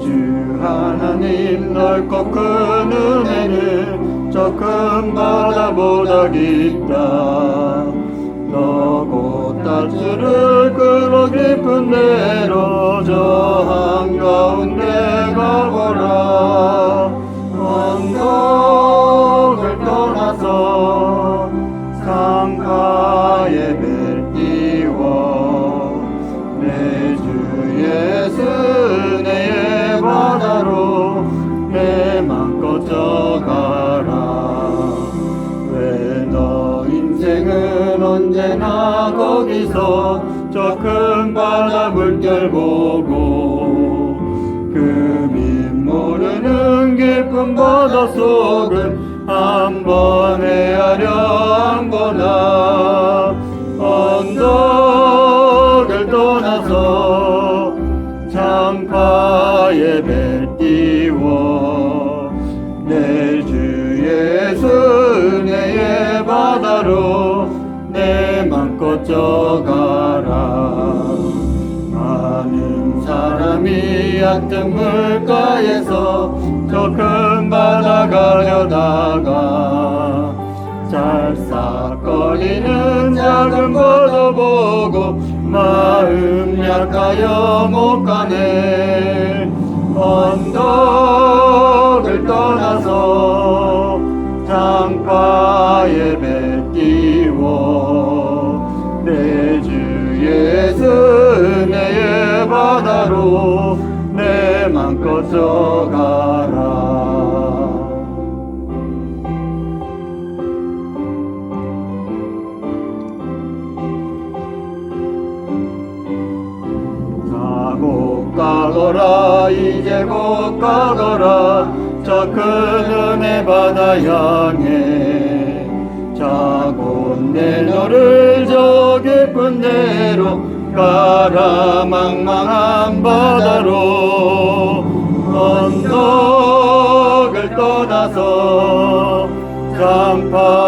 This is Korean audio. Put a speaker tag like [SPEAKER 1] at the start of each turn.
[SPEAKER 1] 주 하나님 넓고 큰 은혜는 저큰 바다보다 깊다. 너고 따스를 끌어 깊은 데로 저 한가운데 가보라. 언덕을 떠나서 상가에 벨 언제나 거기서 저 큰 바다 물결 보고 그밑 모르는 깊은 바다 속을 한 번 헤아려 한번아 언덕을 떠나서 내 맘껏 져가라. 많은 사람이 얕은 물가에서 저 큰 바다 가려다가 짤싹거리는 작은 바다 보고 마음 약하여 못 가네. 언덕 바다로 내 맘껏 져가라. 가고 가거라 이제 곧 가거라. 저 큰 은혜 바다 향해. 자고 내 너를 저 깊은 데로 가라 망망한 바다로 언덕을 떠나서 장파